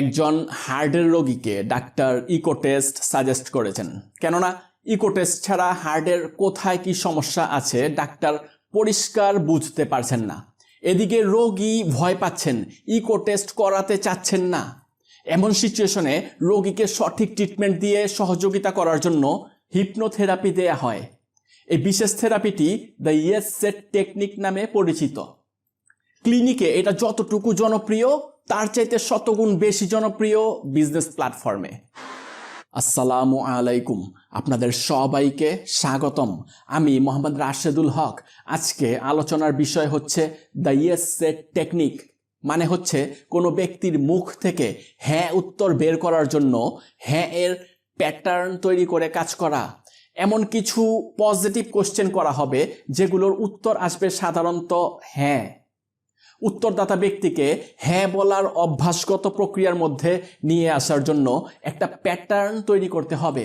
একজন হার্টের রোগীকে ডাক্তার ইকো টেস্ট সাজেস্ট করেছেন। কেননা, ইকো টেস্ট ছাড়া হার্টের কোথায় কি সমস্যা আছে ডাক্তার পরিষ্কার বুঝতে পারছেন না। এদিকে রোগী ভয় পাচ্ছেন, ইকো টেস্ট করাতে চাচ্ছেন না। এমন সিচুয়েশনে রোগীকে সঠিক ট্রিটমেন্ট দিয়ে সহযোগিতা করার জন্য হিপনোথেরাপি দেয়া হয়। এই বিশেষ থেরাপিটি দ্য ইয়েস সেট টেকনিক নামে পরিচিত। ক্লিনিকে এটা যতটুকু জনপ্রিয় তার চাইতে শতগুণ বেশি জনপ্রিয় বিজনেস প্ল্যাটফর্মে। আসসালামু আলাইকুম। আপনাদের সবাইকে স্বাগতম। আমি মোহাম্মদ রাশেদুল হক। আজকে আলোচনার বিষয় হচ্ছে দ্য ইয়েস সেট টেকনিক মানে হচ্ছে কোনো ব্যক্তির মুখ থেকে হ্যাঁ উত্তর বের করার জন্য হ্যাঁ এর প্যাটার্ন তৈরি করে কাজ করা। এমন কিছু পজিটিভ কোশ্চেন করা হবে যেগুলোর উত্তর আসবে সাধারণত হ্যাঁ। উত্তরদাতা ব্যক্তিকে হ্যাঁ বলার অভ্যাসগত প্রক্রিয়ার মধ্যে নিয়ে আসার জন্য একটা প্যাটার্ন তৈরি করতে হবে।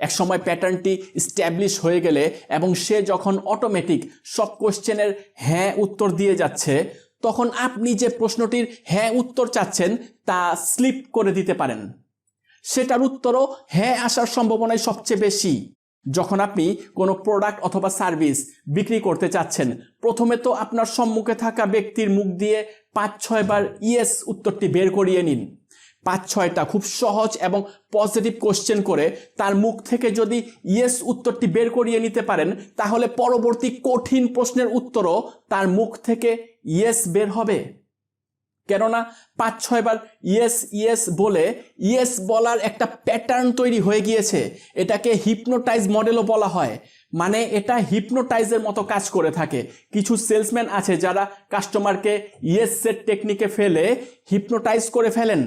এক সময় প্যাটার্নটি স্ট্যাবলিশ হয়ে গেলে এবং সে যখন অটোমেটিক সব কোশ্চেনের হ্যাঁ উত্তর দিয়ে যাচ্ছে, তখন আপনি যে প্রশ্নটির হ্যাঁ উত্তর চাচ্ছেন তা স্লিপ করে দিতে পারেন। সেটার উত্তরও হ্যাঁ আসার সম্ভাবনাই সবচেয়ে বেশি। যখন আপনি কোনো প্রোডাক্ট অথবা সার্ভিস বিক্রি করতে চাচ্ছেন, প্রথমে তো আপনার সম্মুখে থাকা ব্যক্তির মুখ দিয়ে পাঁচ ছয়বার ইয়েস উত্তরটি বের করিয়ে নিন। পাঁচ, ছয়টা খুব সহজ এবং পজিটিভ কোশ্চেন করে তার মুখ থেকে যদি ইয়েস উত্তরটি বের করিয়ে নিতে পারেন, তাহলে পরবর্তী কঠিন প্রশ্নের উত্তরও তার মুখ থেকে ইয়েস বের হবে। কেননা পাঁচ ছয়বার ইয়েস ইয়েস বলে ইয়েস বলার একটা প্যাটার্ন তৈরি হয়ে গিয়েছে। এটাকে হিপনোটাইজ মডেলও বলা হয়। মানে এটা হিপনোটাইজের মতো কাজ করে থাকে। কিছু সেলসম্যান আছে যারা কাস্টমারকে ইয়েস সেট টেকনিকে ফেলে হিপনোটাইজ করে ফেলেন।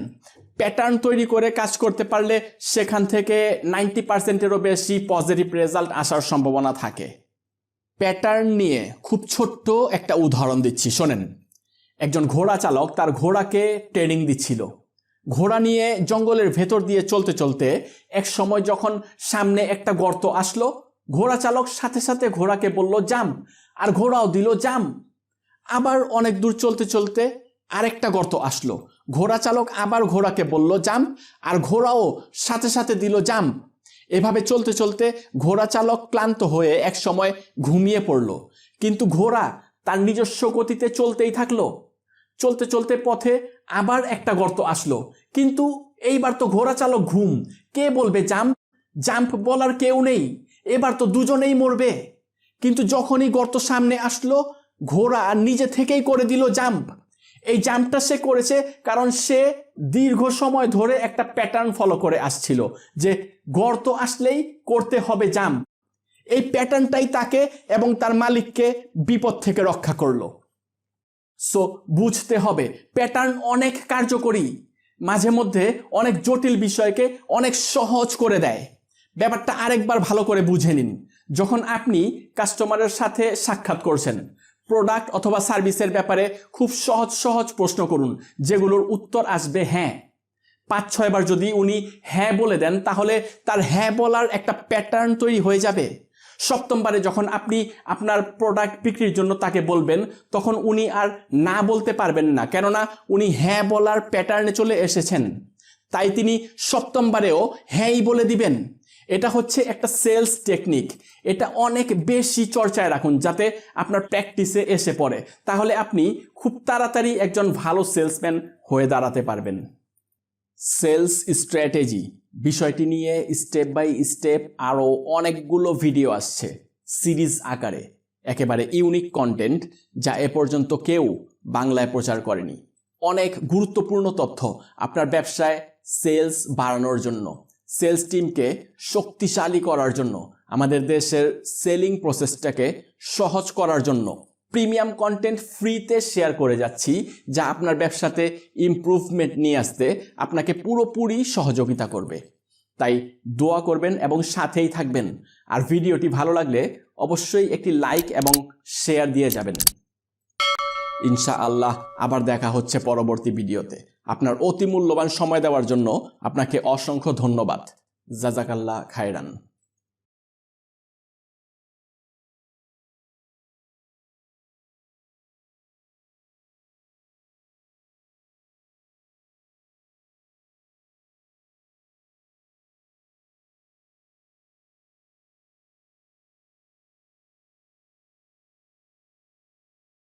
প্যাটার্ন তৈরি করে কাজ করতে পারলে সেখান থেকে নাইনটি পার্সেন্টেরও বেশি পজিটিভ রেজাল্ট আসার সম্ভাবনা থাকে। প্যাটার্ন নিয়ে খুব ছোট্ট একটা উদাহরণ দিচ্ছি, শোনেন। একজন ঘোড়া চালক তার ঘোড়াকে ট্রেনিং দিচ্ছিল। ঘোড়া নিয়ে জঙ্গলের ভেতর দিয়ে চলতে চলতে এক সময় যখন সামনে একটা গর্ত আসলো, ঘোড়া চালক সাথে সাথে ঘোড়াকে বলল, জাম। আর ঘোড়াও দিল, জাম। আবার অনেক দূর চলতে চলতে আরেকটা গর্ত আসলো। ঘোড়া চালক আবার ঘোড়াকে বলল, জাম। আর ঘোড়াও সাথে সাথে দিল, জাম। এভাবে চলতে চলতে ঘোড়া চালক ক্লান্ত হয়ে এক সময় ঘুমিয়ে পড়ল। কিন্তু ঘোড়া তার নিজস্ব গতিতে চলতেই থাকল। চলতে চলতে পথে আবার একটা গর্ত আসলো। কিন্তু এইবার তো ঘোড়া চালক ঘুম। কে বলবে জাম্প? জাম্প বলার কেউ নেই। এবার তো দুজনেই মরবে। কিন্তু যখনই গর্ত সামনে আসলো, ঘোড়া নিজে থেকেই করে দিল জাম্প। এই জাম্পটা সে করেছে কারণ সে দীর্ঘ সময় ধরে একটা প্যাটার্ন ফলো করে আসছিল যে গর্ত আসলেই করতে হবে জাম্প। এই প্যাটার্নটাই তাকে এবং তার মালিককে বিপদ থেকে রক্ষা করল। সো বুঝতে হবে প্যাটার্ন অনেক কার্যকরী, মাঝে মধ্যে অনেক জটিল বিষয়কে অনেক সহজ করে দেয়। ব্যাপারটা আরেকবার ভালো করে বুঝে নিন। যখন আপনি কাস্টমারের সাথে সাক্ষাৎ করছেন প্রোডাক্ট অথবা সার্ভিসের ব্যাপারে খুব সহজ সহজ প্রশ্ন করুন, যেগুলোর উত্তর আসবে হ্যাঁ। পাঁচ, ছয়বার যদি উনি হ্যাঁ বলে দেন, তাহলে তার হ্যাঁ বলার একটা প্যাটার্ন তৈরি হয়ে যাবে। সপ্তমবারে যখন আপনি আপনার প্রোডাক্ট বিক্রির জন্য তাকে বলবেন, তখন উনি আর না বলতে পারবেন না। কেননা উনি হ্যাঁ বলার প্যাটার্নে চলে এসেছেন। তাই তিনি সপ্তমবারেও হ্যাঁই বলে দিবেন। এটা হচ্ছে একটা সেলস টেকনিক এটা অনেক বেশি চর্চায় রাখুন যাতে আপনার প্র্যাকটিসে এসে পড়ে। তাহলে আপনি খুব তাড়াতাড়ি একজন ভালো সেলসম্যান হয়ে দাঁড়াতে পারবেন। Sales strategy. বিষয়টি নিয়ে স্টেপ বাই স্টেপ আরও অনেকগুলো ভিডিও আসছে সিরিজ আকারে। একেবারে ইউনিক কন্টেন্ট যা এ পর্যন্ত কেউ বাংলায় প্রচার করেনি। অনেক গুরুত্বপূর্ণ তথ্য আপনার ব্যবসায় সেলস বাড়ানোর জন্য, সেলস টিমকে শক্তিশালী করার জন্য, আমাদের দেশের সেলিং প্রসেসটাকে সহজ করার জন্য। প্রিমিয়াম কন্টেন্ট ফ্রিতে শেয়ার করে যাচ্ছি, যা আপনার ব্যবসাতে ইমপ্রুভমেন্ট নিয়ে আসতে আপনাকে পুরোপুরি সহযোগিতা করবে। তাই দোয়া করবেন এবং সাথেই থাকবেন। আর ভিডিওটি ভালো লাগলে অবশ্যই একটি লাইক এবং শেয়ার দিয়ে যাবেন। ইনশা আল্লাহ আবার দেখা হচ্ছে পরবর্তী ভিডিওতে। আপনার অতি মূল্যবান সময় দেওয়ার জন্য আপনাকে অসংখ্য ধন্যবাদ। জাজাকাল্লাহ খায়রান।